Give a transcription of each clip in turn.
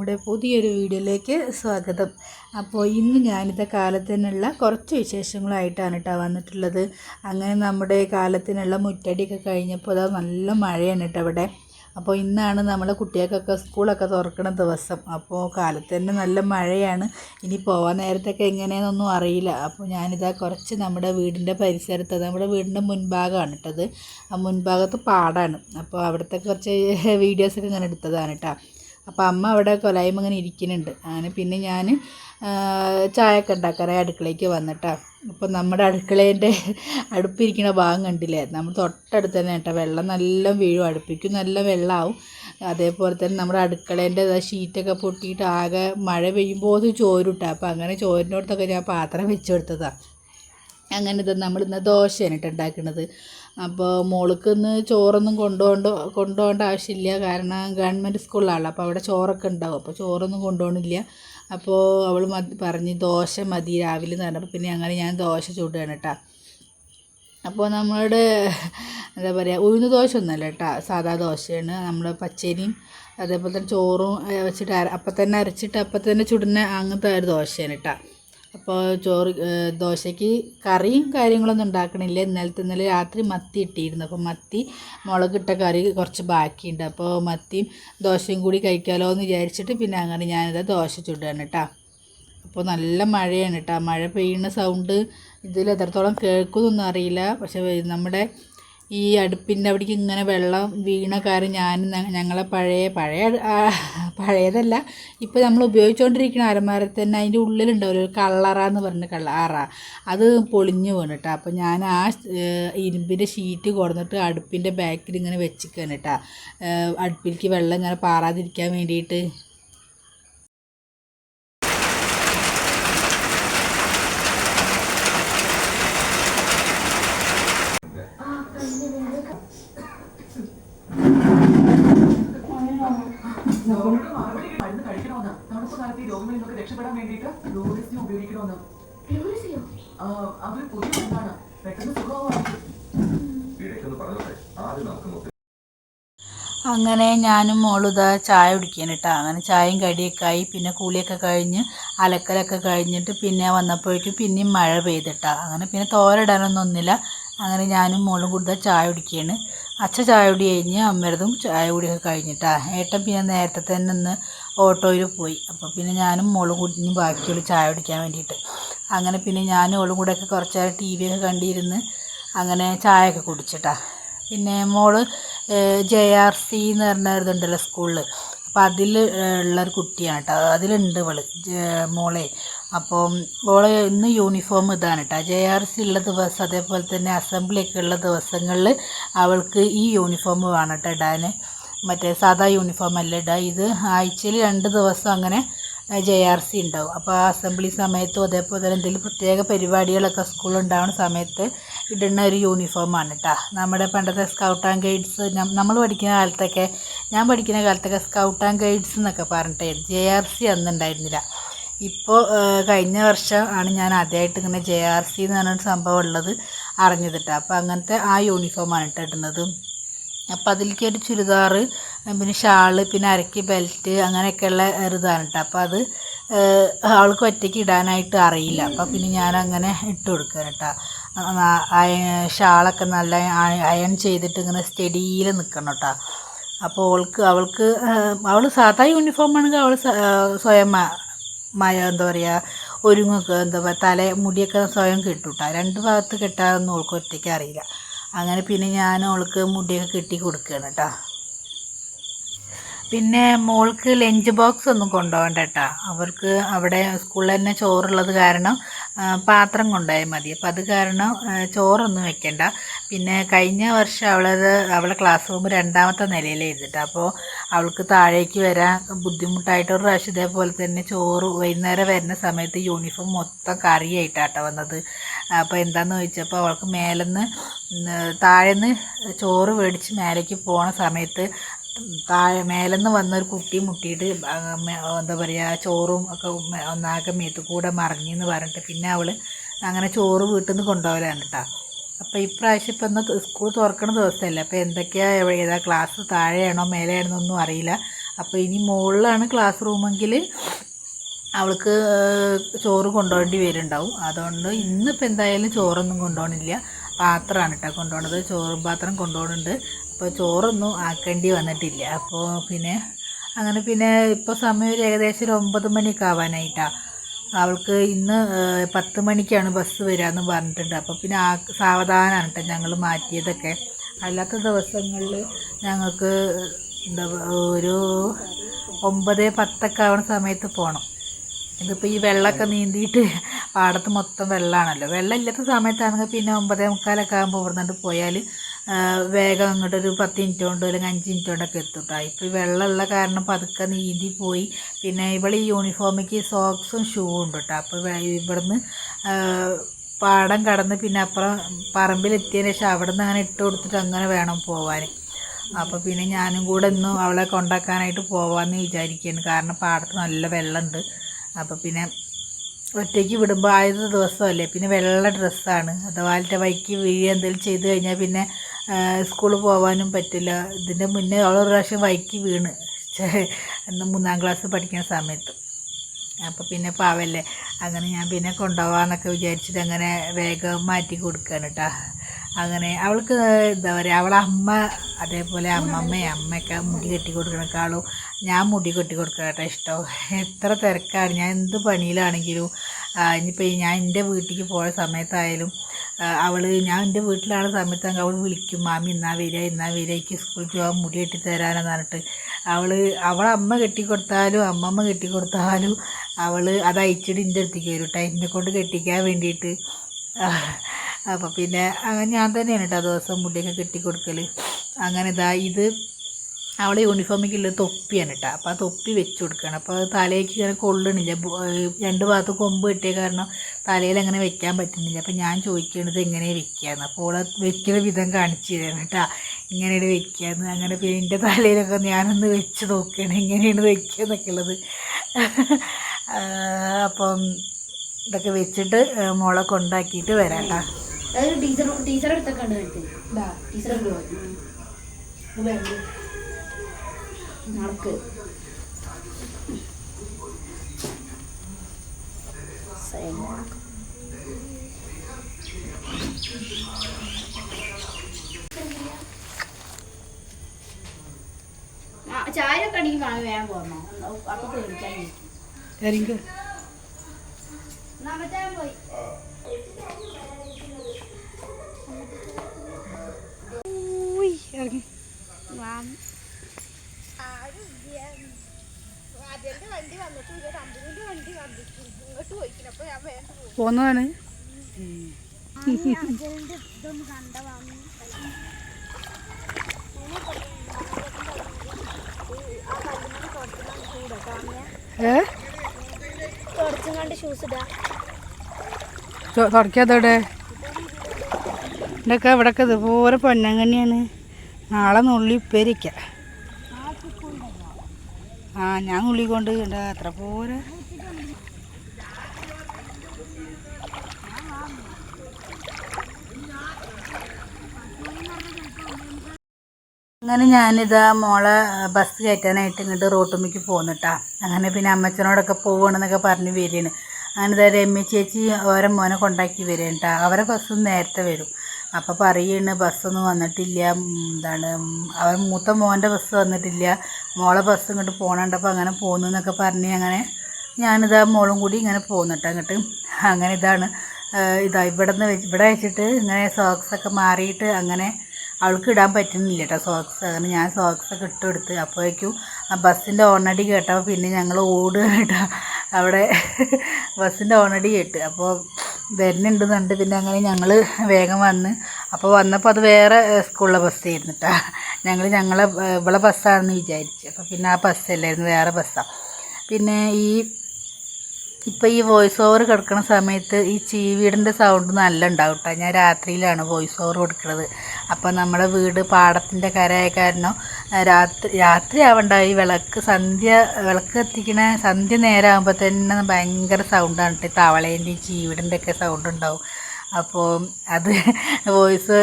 പുതിയൊരു വീഡിയോയിലേക്ക് സ്വാഗതം. അപ്പോൾ ഇന്ന് ഞാനിത് കാലത്തിനുള്ള കുറച്ച് വിശേഷങ്ങളായിട്ടാണ് കേട്ടോ വന്നിട്ടുള്ളത്. അങ്ങനെ നമ്മുടെ കാലത്തിനുള്ള മുറ്റടിയൊക്കെ കഴിഞ്ഞപ്പോൾ അത് നല്ല മഴയാണ് കേട്ടോ ഇവിടെ. അപ്പോൾ ഇന്നാണ് നമ്മളെ കുട്ടികൾക്കൊക്കെ സ്കൂളൊക്കെ തുറക്കുന്ന ദിവസം. അപ്പോൾ കാലത്ത് തന്നെ നല്ല മഴയാണ്. ഇനി പോകാൻ നേരത്തൊക്കെ എങ്ങനെയാണെന്നൊന്നും അറിയില്ല. അപ്പോൾ ഞാനിതാ കുറച്ച് നമ്മുടെ വീടിന്റെ പരിസരത്ത് നമ്മുടെ വീടിന്റെ മുൻഭാഗമാണ് കേട്ടത് ആ മുൻഭാഗത്ത് പാടാണ്. അപ്പോൾ അവിടുത്തെ കുറച്ച് വീഡിയോസൊക്കെ ഇങ്ങനെ എടുത്തതാണ് കേട്ടോ അപ്പോൾ അമ്മ അവിടെ കൊലായ്മ ഇങ്ങനെ ഇരിക്കുന്നുണ്ട്. അങ്ങനെ പിന്നെ ഞാൻ ചായയൊക്കെ ഉണ്ടാക്കാറായി അടുക്കളയ്ക്ക് വന്നിട്ടാ. അപ്പോൾ നമ്മുടെ അടുക്കളേന്റെ അടുപ്പിരിക്കുന്ന ഭാഗം കണ്ടില്ലേ? നമ്മൾ തൊട്ടടുത്ത് തന്നെ കേട്ടോ. വെള്ളം നല്ല വീഴും. അടുപ്പിക്കും നല്ല വെള്ളമാവും അതേപോലെ തന്നെ നമ്മുടെ അടുക്കളേന്റെ ഷീറ്റൊക്കെ പൊട്ടിയിട്ട് ആകെ മഴ പെയ്യുമ്പോൾ ചോരുട്ടാ. അപ്പോൾ അങ്ങനെ ചോരിനോടത്തൊക്കെ ഞാൻ പാത്രം വെച്ച് കൊടുത്തതാണ് അങ്ങനെ ഇത് നമ്മൾ ഇന്ന് ദോശയാണ് കേട്ടോ ഉണ്ടാക്കുന്നത് അപ്പോൾ മോൾക്ക് ഇന്ന് ചോറൊന്നും കൊണ്ടുപോകണ്ട കൊണ്ടുപോകേണ്ട ആവശ്യമില്ല. കാരണം ഗവൺമെന്റ് സ്കൂളിലാണല്ലോ. അപ്പോൾ അവിടെ ചോറൊക്കെ ഉണ്ടാവും. അപ്പോൾ ചോറൊന്നും കൊണ്ടുപോകണില്ല അപ്പോൾ അവൾ മതി പറഞ്ഞ് ദോശ മതി രാവിലെ എന്ന് പറഞ്ഞപ്പോൾ പിന്നെ അങ്ങനെ ഞാൻ ദോശ ചൂടുകയാണ് കേട്ടോ അപ്പോൾ നമ്മളുടെ എന്താ പറയുക ഉഴുന്ന് ദോശ ഒന്നുമല്ല കേട്ടോ സാധാ ദോശയാണ്. നമ്മൾ പച്ചരിയും അതേപോലെ തന്നെ ചോറും വെച്ചിട്ട് അപ്പം തന്നെ അരച്ചിട്ട് അപ്പം തന്നെ ചുടുന്ന അങ്ങനത്തെ ഒരു ദോശയാണ് കേട്ടോ അപ്പോൾ ചോറ് ദോശയ്ക്ക് കറിയും കാര്യങ്ങളൊന്നും ഉണ്ടാക്കണില്ല. ഇന്നലത്തെ ഇന്നലെ രാത്രി മത്തി ഇട്ടിരുന്നു. അപ്പോൾ മത്തി മുളകിട്ട കറി കുറച്ച് ബാക്കിയുണ്ട്. അപ്പോൾ മത്തിയും ദോശയും കൂടി കഴിക്കാമല്ലോ എന്ന് വിചാരിച്ചിട്ട് പിന്നെ അങ്ങനെ ഞാനിത് ദോശ ചുടുകയാണ് കേട്ടോ അപ്പോൾ നല്ല മഴയാണ് കേട്ടോ മഴ പെയ്യുന്ന സൗണ്ട് ഇതിൽ എത്രത്തോളം കേൾക്കുമെന്നൊന്നും അറിയില്ല. പക്ഷേ നമ്മുടെ ഈ അടുപ്പിന്റെ അവിടേക്ക് ഇങ്ങനെ വെള്ളം വീണ കാര്യം ഞാനും ഞങ്ങളെ പഴയ പഴയ പഴയതല്ല. ഇപ്പോൾ നമ്മൾ ഉപയോഗിച്ചുകൊണ്ടിരിക്കുന്ന അരമരത്തിൽ തന്നെ അതിന്റെ ഉള്ളിലുണ്ടാവില്ല ഒരു കള്ളറ എന്ന് പറഞ്ഞ കള്ള അറ. അത് പൊളിഞ്ഞു വീണിട്ടാ അപ്പോൾ ഞാൻ ആ ഇരുമ്പിന്റെ ഷീറ്റ് കൊടുത്തിട്ട് അടുപ്പിന്റെ ബാക്കിൽ ഇങ്ങനെ വെച്ചിക്കാണ് കേട്ടോ അടുപ്പിലേക്ക് വെള്ളം ഇങ്ങനെ പാറാതിരിക്കാൻ വേണ്ടിയിട്ട് മരുന്ന് കഴിക്കണമെന്ന് തണുപ്പ് കാലത്ത് ഈ രോഗങ്ങളിൽ നിന്നൊക്കെ രക്ഷപ്പെടാൻ വേണ്ടിയിട്ട് ഗ്ലോറിസിയം ഉപയോഗിക്കണമെന്ന്. ആ, അതൊരു പുതിയ മരുന്നാണ്. പെട്ടെന്ന് സുഖമാവാം ഇടയ്ക്കൊന്ന് പറഞ്ഞോട്ടെ? ആദ്യം നമുക്ക് അങ്ങനെ ഞാനും മോളുത ചായ കുടിക്കാൻ കേട്ടോ അങ്ങനെ ചായയും കടിയൊക്കെ ആയി പിന്നെ കൂളിയൊക്കെ കഴിഞ്ഞ് അലക്കലൊക്കെ കഴിഞ്ഞിട്ട് പിന്നെ വന്നപ്പോഴേക്കും പിന്നെയും മഴ പെയ്തിട്ടാ. അങ്ങനെ പിന്നെ തോരടാനൊന്നും ഒന്നുമില്ല. അങ്ങനെ ഞാനും മോളും കൂടുതൽ ചായ കുടിക്കുകയാണ് അച്ഛ ചായ കുടി കഴിഞ്ഞ് അമ്മരതും ചായ കുടിയൊക്കെ കഴിഞ്ഞിട്ടാ. ഏട്ടൻ പിന്നെ നേരത്തെ തന്നെ ഒന്ന് ഓട്ടോയിൽ പോയി. അപ്പോൾ പിന്നെ ഞാനും മോളും കൂടി ബാക്കിയുള്ള ചായ കുടിക്കാൻ വേണ്ടിയിട്ട്. അങ്ങനെ പിന്നെ ഞാനും ഓളും കൂടെയൊക്കെ കുറച്ച് നേരം ടി വിയൊക്കെ കണ്ടിരുന്ന് അങ്ങനെ ചായയൊക്കെ കുടിച്ചിട്ടാ. പിന്നെ മോൾ ജെ ആർ സി എന്ന് പറഞ്ഞ ഇതുണ്ടല്ലോ സ്കൂളിൽ അപ്പോൾ അതിൽ ഉള്ളൊരു കുട്ടിയാണ് കേട്ടോ. അതിലുണ്ട് ഇവൾ മോളെ. അപ്പോൾ ഓളെ ഇന്ന് യൂണിഫോം ഇതാണ് കേട്ടോ ജെ ആർ സി ഉള്ള ദിവസം അതേപോലെ തന്നെ അസംബ്ലി ഒക്കെ ഉള്ള ദിവസങ്ങളിൽ അവൾക്ക് ഈ യൂണിഫോം വേണം കേട്ടോ ഇടാൻ മറ്റേ സാധാ യൂണിഫോം അല്ല ഇടുക ഇത് ആഴ്ചയിൽ രണ്ട് ദിവസം അങ്ങനെ ജെ ആർ സി ഉണ്ടാവും അപ്പോൾ ആ അസംബ്ലി സമയത്തും അതേപോലെ തന്നെ എന്തെങ്കിലും പ്രത്യേക പരിപാടികളൊക്കെ സ്കൂളിൽ ഉണ്ടാകുന്ന സമയത്ത് ഇടുന്ന ഒരു യൂണിഫോമാണ് കേട്ടോ നമ്മുടെ പണ്ടത്തെ സ്കൗട്ട് ആൻഡ് ഗൈഡ്സ് നമ്മൾ പഠിക്കുന്ന കാലത്തൊക്കെ ഞാൻ പഠിക്കുന്ന കാലത്തൊക്കെ സ്കൗട്ട് ആൻഡ് ഗൈഡ്സ് എന്നൊക്കെ പറഞ്ഞിട്ടായിരുന്നു ജെ ആർ സി അന്ന് ഉണ്ടായിരുന്നില്ല ഇപ്പോൾ കഴിഞ്ഞ വർഷം ആണ് ഞാൻ ആദ്യമായിട്ട് ഇങ്ങനെ ജെ ആർ സി എന്ന് പറഞ്ഞൊരു സംഭവം ഉള്ളത് അറിഞ്ഞത് അപ്പോൾ അങ്ങനത്തെ ആ യൂണിഫോമാണ് കേട്ടോ ഇടുന്നത്. അപ്പോൾ അതിലേക്ക് ഒരു ചുരിദാറ് പിന്നെ ഷാൾ പിന്നെ അരക്ക് ബെൽറ്റ് അങ്ങനെയൊക്കെയുള്ള ഒരിതാണ് കേട്ടോ അപ്പോൾ അത് ആൾക്ക് ഒറ്റയ്ക്ക് ഇടാനായിട്ട് അറിയില്ല. അപ്പോൾ പിന്നെ ഞാൻ അങ്ങനെ ഇട്ട് കൊടുക്കുക കേട്ടോ ഷാളൊക്കെ നല്ല അയൺ ചെയ്തിട്ട് ഇങ്ങനെ സ്റ്റഡിയിൽ നിൽക്കണം കേട്ടോ അപ്പോൾ അവൾക്ക് അവൾക്ക് അവൾ സാധാ യൂണിഫോം ആണെങ്കിൽ അവൾ സ്വയം മയ എന്താ പറയുക ഒരുങ്ങൊക്കെ എന്താ പറയുക തല മുടിയൊക്കെ സ്വയം കെട്ടൂട്ടാ. കേട്ടോ രണ്ട് ഭാഗത്ത് കെട്ടാനൊന്നും ഓൾക്ക് ഒറ്റയ്ക്ക് അറിയില്ല. അങ്ങനെ പിന്നെ ഞാൻ ഓൾക്ക് മുടിയൊക്കെ കെട്ടി കൊടുക്കുകയാണ് കേട്ടോ പിന്നെ മോൾക്ക് ലഞ്ച് ബോക്സ് ഒന്നും കൊണ്ടുപോകണ്ട കേട്ടോ. അവർക്ക് അവിടെ സ്കൂളിൽ തന്നെ ചോറുള്ളത് കാരണം പാത്രം കൊണ്ടുപോയാൽ മതി. അപ്പം അത് കാരണം ചോറൊന്നും വെക്കണ്ട. പിന്നെ കഴിഞ്ഞ വർഷം അവളത് അവളെ ക്ലാസ് റൂം രണ്ടാമത്തെ നിലയിലായിരുന്നിട്ട് അപ്പോൾ അവൾക്ക് താഴേക്ക് വരാൻ ബുദ്ധിമുട്ടായിട്ട് ഒരു പ്രാവശ്യം ഇതേപോലെ തന്നെ ചോറ് വൈകുന്നേരം വരുന്ന സമയത്ത് യൂണിഫോം മൊത്തം കറിയായിട്ടാട്ടോ വന്നത്. അപ്പോൾ എന്താണെന്ന് ചോദിച്ചപ്പോൾ അവൾക്ക് മേലെന്ന് താഴെന്ന് ചോറ് മേടിച്ച് മേലേക്ക് പോണ സമയത്ത് താഴെ മേലെന്ന് വന്നൊരു കുട്ടി മുട്ടിയിട്ട് എന്താ പറയുക ചോറും ഒക്കെ ഒന്നാകെ മേത്ത് കൂടെ മറിഞ്ഞെന്ന് പറഞ്ഞിട്ട് പിന്നെ അവൾ അങ്ങനെ ചോറ് വീട്ടിൽ നിന്ന് കൊണ്ടുപോകലാണ് കേട്ടോ അപ്പോൾ ഇപ്രാവശ്യം ഇപ്പം ഇന്ന് സ്കൂൾ തുറക്കണ ദിവസമല്ലേ അപ്പോൾ എന്തൊക്കെയാണ് ഏതാ ക്ലാസ് താഴെയാണോ മേലെയാണോ ഒന്നും അറിയില്ല. അപ്പോൾ ഇനി മുകളിലാണ് ക്ലാസ് റൂമെങ്കിൽ അവൾക്ക് ചോറ് കൊണ്ടുപോകേണ്ടി വരുന്നുണ്ടാവും അതുകൊണ്ട് ഇന്നിപ്പോൾ എന്തായാലും ചോറൊന്നും കൊണ്ടുപോകണില്ല പാത്രമാണ് കേട്ടോ കൊണ്ടുപോകണത് ചോറ് പാത്രം കൊണ്ടുപോകുന്നുണ്ട് അപ്പോൾ ചോറൊന്നും ആക്കേണ്ടി വന്നിട്ടില്ല. അപ്പോൾ പിന്നെ അങ്ങനെ പിന്നെ ഇപ്പോൾ സമയം ഒരു ഏകദേശം ഒരു ഒമ്പത് മണിയൊക്കെ ആവാനായിട്ടാണ് അവൾക്ക് ഇന്ന് പത്ത് മണിക്കാണ് ബസ് വരാമെന്ന് പറഞ്ഞിട്ടുണ്ട്. അപ്പോൾ പിന്നെ ആ സാവധാനമാണ് കേട്ടോ ഞങ്ങൾ മാറ്റിയതൊക്കെ. അല്ലാത്ത ദിവസങ്ങളിൽ ഞങ്ങൾക്ക് എന്താ ഒരു ഒമ്പത് പത്തൊക്കെ ആവണ സമയത്ത് പോകണം ഇതിപ്പോൾ ഈ വെള്ളമൊക്കെ നീന്തിയിട്ട് പാടത്ത് മൊത്തം വെള്ളമാണല്ലോ വെള്ളം ഇല്ലാത്ത സമയത്താണെങ്കിൽ പിന്നെ ഒമ്പതേ മുക്കാലൊക്കെ ആകുമ്പോൾ ഇവിടുന്ന് പോയാൽ വേഗം അങ്ങോട്ട് ഒരു പത്ത് മിനിറ്റ് കൊണ്ട് അല്ലെങ്കിൽ അഞ്ച് മിനിറ്റ് കൊണ്ടൊക്കെ എത്തുട്ടോ ഇപ്പോൾ വെള്ളമുള്ള കാരണം പതുക്കെ നീന്തി പോയി. പിന്നെ ഇവിടെ ഈ യൂണിഫോമിക്ക് സോക്സും ഷൂ ഉണ്ട് കേട്ടോ അപ്പോൾ ഇവിടുന്ന് പാടം കടന്ന് പിന്നെ അപ്പുറം പറമ്പിലെത്തിയതിന് ശേഷം അവിടെ നിന്ന് അങ്ങനെ ഇട്ട് കൊടുത്തിട്ട് അങ്ങനെ വേണം പോവാൻ അപ്പോൾ പിന്നെ ഞാനും കൂടെ ഇന്ന് അവളെ കൊണ്ടാക്കാനായിട്ട് പോവാമെന്ന് വിചാരിക്കുകയാണ് കാരണം പാടത്ത് നല്ല വെള്ളമുണ്ട്. അപ്പോൾ പിന്നെ ഒറ്റയ്ക്ക് വിടുമ്പോൾ ആദ്യത്തെ ദിവസമല്ലേ? പിന്നെ വെള്ള ഡ്രസ്സാണ്. അഥവാലത്തെ വൈക്ക് വീഴുക എന്തെങ്കിലും ചെയ്ത് കഴിഞ്ഞാൽ പിന്നെ സ്കൂളിൽ പോകാനും പറ്റില്ല. ഇതിന്റെ മുന്നേ ഒരു പ്രാവശ്യം വൈക്ക് വീണ്. മൂന്നാം ക്ലാസ് പഠിക്കുന്ന സമയത്ത്. അപ്പോൾ പിന്നെ പാവല്ലേ? അങ്ങനെ ഞാൻ പിന്നെ കൊണ്ടുപോകാമെന്നൊക്കെ വിചാരിച്ചിട്ട് അങ്ങനെ വേഗം മാറ്റി കൊടുക്കുകയാണ് കേട്ടോ അങ്ങനെ അവൾക്ക് എന്താ പറയുക അവളെ അമ്മ അതേപോലെ അമ്മമ്മയും അമ്മയൊക്കെ മുടി കെട്ടി കൊടുക്കണേക്കാളും ഞാൻ മുടി കെട്ടി കൊടുക്കുക കേട്ടോ ഇഷ്ടം. എത്ര തിരക്കാണ്. ഞാൻ എന്ത് പണിയിലാണെങ്കിലും ഇനിയിപ്പോൾ ഞാൻ എന്റെ വീട്ടിലേക്ക് പോയ സമയത്തായാലും അവൾ ഞാൻ എന്റെ വീട്ടിലാണ് സമയത്ത് അവൾ വിളിക്കും മാമി ഇന്നാ വരിക ഇന്നാ വരിക എനിക്ക് സ്കൂളിൽ പോകാൻ മുടി കെട്ടി തരാനെന്ന് പറഞ്ഞിട്ട്. അവൾ അവളെ അമ്മ കെട്ടിക്കൊടുത്താലും അമ്മമ്മ കെട്ടി കൊടുത്താലും അവൾ അത് അയച്ചിട്ട് എന്റെ അടുത്തേക്ക് വരും കേട്ടോ എന്നെ കൊണ്ട് കെട്ടിക്കാൻ വേണ്ടിയിട്ട്. അപ്പോൾ പിന്നെ ഞാൻ തന്നെയാണ് കേട്ടോ ദിവസം മുടിയൊക്കെ കെട്ടിക്കൊടുക്കൽ അങ്ങനെ ഇതാ ഇത് അവളെ യൂണിഫോമിക്കുള്ള തൊപ്പിയാണ് കേട്ടോ അപ്പോൾ ആ തൊപ്പി വെച്ച് കൊടുക്കുകയാണ് അപ്പോൾ അത് തലയ്ക്ക് ഇങ്ങനെ കൊള്ളണില്ല. രണ്ട് ഭാഗത്ത് കൊമ്പ് കിട്ടിയ കാരണം തലയിൽ അങ്ങനെ വെക്കാൻ പറ്റുന്നില്ല. അപ്പോൾ ഞാൻ ചോദിക്കണത് എങ്ങനെ വെക്കുകയെന്ന് അപ്പോൾ അവളെ വെക്കുന്ന വിധം കാണിച്ചു തരാണ് കേട്ടോ ഇങ്ങനെയാണ് വെക്കുകയെന്ന് അങ്ങനെ പിന്നെ എന്റെ തലയിലൊക്കെ ഞാനൊന്ന് വെച്ച് നോക്കുകയാണ് എങ്ങനെയാണ് വെക്കുക എന്നൊക്കെ ഉള്ളത് അപ്പം ഇതൊക്കെ വെച്ചിട്ട് മോളെ കൊണ്ടാക്കിയിട്ട് വരാം കേട്ടോ അതായത് ടീച്ചർ ടീച്ചർ അടുത്തൊക്കെ ഉണ്ട് ടീച്ചർ നടക്ക്. ചായ ഒക്കെ അടിക്കും കാണാൻ വേഗം പോരണോ അപ്പൊ പോയി. ഇറങ്ങി പോന്നതാണ്. തുടക്കാത്തോടെ ഇതൊക്കെ ഇവിടൊക്കെ ഇതുപോലെ പൊന്നങ്കണ്ണിയാണ് നാളെ നുള്ളി ഉപ്പേരിക്ക ആ ഞാൻ നുള്ളിക്കൊണ്ട് ഉണ്ട് അത്ര പോരെ? അങ്ങനെ ഞാനിതാ മോളെ ബസ് കയറ്റാനായിട്ട് ഇങ്ങോട്ട് റോട്ടുമ്മയ്ക്ക് പോന്നിട്ടാ. അങ്ങനെ പിന്നെ അമ്മച്ചനോടൊക്കെ പോവണമെന്നൊക്കെ പറഞ്ഞ് വരികയാണ് അങ്ങനെ ഇതാ രമ്യ ചേച്ചി ഓരോ മോനെ കൊണ്ടാക്കി വരികയാണ് കേട്ടോ അവരെ ബസ്സും നേരത്തെ വരും. അപ്പോൾ പറയുകയാണ് ബസ്സൊന്നും വന്നിട്ടില്ല. എന്താണ് അവൻ മൂത്ത മോന്റെ ബസ് വന്നിട്ടില്ല. മോളെ ബസ് ഇങ്ങോട്ട് പോകണുണ്ടപ്പോൾ അങ്ങനെ പോകുന്നു എന്നൊക്കെ പറഞ്ഞ് അങ്ങനെ ഞാനിതാ മോളും കൂടി ഇങ്ങനെ പോകുന്നുട്ടോ അങ്ങോട്ട്. അങ്ങനെ ഇതാണ് ഇതാ ഇവിടെ നിന്ന് ഇവിടെ വെച്ചിട്ട് ഇങ്ങനെ സോക്സൊക്കെ മാറിയിട്ട് അങ്ങനെ അവൾക്ക് ഇടാൻ പറ്റുന്നില്ല കേട്ടോ സോക്സ് അങ്ങനെ ഞാൻ സോക്സ് ഒക്കെ ഇട്ട് കൊടുത്ത് അപ്പോഴേക്കും ആ ബസ്സിന്റെ ഓണടി കേട്ടോ പിന്നെ ഞങ്ങൾ ഓടുക കേട്ടോ അവിടെ ബസ്സിന്റെ ഓണടി കേട്ട്. അപ്പോൾ വരുന്നുണ്ടെന്നുണ്ട് പിന്നെ അങ്ങനെ ഞങ്ങൾ വേഗം വന്ന്. അപ്പോൾ വന്നപ്പോൾ അത് വേറെ സ്കൂളിലെ ബസ്സായിരുന്നു കേട്ടോ ഞങ്ങൾ ഞങ്ങളെ ഇവിടെ ബസ്സാണെന്ന് വിചാരിച്ചു. അപ്പോൾ പിന്നെ ആ ബസ്സല്ലായിരുന്നു വേറെ ബസ്സാണ് പിന്നെ ഈ ഇപ്പം ഈ വോയിസ് ഓവർ കിടക്കുന്ന സമയത്ത് ഈ ചീവീടിന്റെ സൗണ്ട് നല്ല ഉണ്ടാവും കേട്ടോ ഞാൻ രാത്രിയിലാണ് വോയിസ് ഓവർ കൊടുക്കുന്നത് അപ്പോൾ നമ്മുടെ വീട് പാടത്തിന്റെ കരയായ കാരണം രാത്രി രാത്രി ആവണ്ട ഈ വിളക്ക് സന്ധ്യ വിളക്ക് എത്തിക്കണ സന്ധ്യ നേരം ആകുമ്പോൾ തന്നെ ഭയങ്കര സൗണ്ടാണ് കേട്ടോ തവളേന്റെയും ചീവീടിന്റെ ഒക്കെ സൗണ്ട് ഉണ്ടാവും. അപ്പോൾ അത് വോയിസ്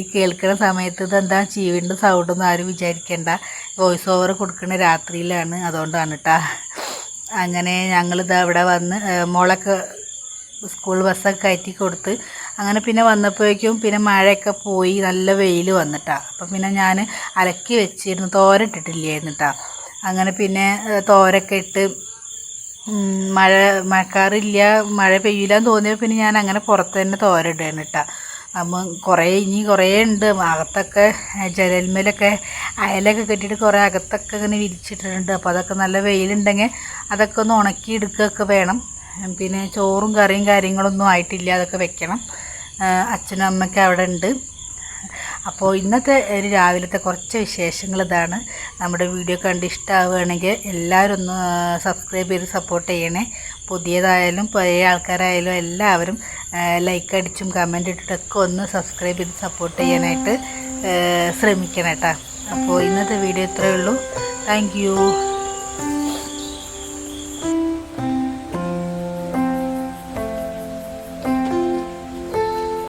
ഈ കേൾക്കുന്ന സമയത്ത് ഇതെന്താ ചീവിന്റെ സൗണ്ടൊന്നും ആരും വിചാരിക്കേണ്ട. വോയിസ് ഓവർ കൊടുക്കുന്ന രാത്രിയിലാണ്. അതുകൊണ്ടാണ് കേട്ടോ അങ്ങനെ ഞങ്ങളിത് അവിടെ വന്ന് മോളൊക്കെ സ്കൂൾ ബസ്സൊക്കെ കയറ്റി കൊടുത്ത് അങ്ങനെ പിന്നെ വന്നപ്പോഴേക്കും പിന്നെ മഴയൊക്കെ പോയി നല്ല വെയിൽ വന്നിട്ടാണ് അപ്പം പിന്നെ ഞാൻ അലക്കി വെച്ചിരുന്നു തോരട്ടിട്ടില്ലായിരുന്നു കേട്ടോ അങ്ങനെ പിന്നെ തോരൊക്കെ ഇട്ട് മഴ മഴക്കാറില്ല മഴ പെയ്യില്ലാന്ന് തോന്നിയപ്പോൾ പിന്നെ ഞാൻ അങ്ങനെ പുറത്ത് തന്നെ തോരയിടുകയാണ് കേട്ടോ അപ്പം കുറേ ഇനി കുറേ ഉണ്ട് അകത്തൊക്കെ ജനൽമേലൊക്കെ അയലൊക്കെ കെട്ടിയിട്ട് കുറേ അകത്തൊക്കെ ഇങ്ങനെ വിരിച്ചിട്ടിട്ടുണ്ട്. അപ്പോൾ അതൊക്കെ നല്ല വെയിലുണ്ടെങ്കിൽ അതൊക്കെ ഒന്ന് ഉണക്കി എടുക്കുകയൊക്കെ വേണം. പിന്നെ ചോറും കറിയും കാര്യങ്ങളൊന്നും ആയിട്ടില്ല. അതൊക്കെ വെക്കണം. അച്ഛനും അമ്മയ്ക്ക് അവിടെ ഉണ്ട്. അപ്പോൾ ഇന്നത്തെ ഒരു രാവിലത്തെ കുറച്ച് വിശേഷങ്ങൾ ഇതാണ്. നമ്മുടെ വീഡിയോ കണ്ട് ഇഷ്ടമാവുകയാണെങ്കിൽ എല്ലാവരും ഒന്ന് സബ്സ്ക്രൈബ് ചെയ്ത് സപ്പോർട്ട് ചെയ്യണേ. പുതിയതായാലും പഴയ ആൾക്കാരായാലും എല്ലാവരും ലൈക്ക് അടിച്ചും കമന്റ് ഇട്ടിട്ടൊക്കെ ഒന്ന് സബ്സ്ക്രൈബ് ചെയ്ത് സപ്പോർട്ട് ചെയ്യാനായിട്ട് ശ്രമിക്കണം കേട്ടോ. അപ്പോൾ ഇന്നത്തെ വീഡിയോ ഇത്രയേ ഉള്ളൂ. താങ്ക്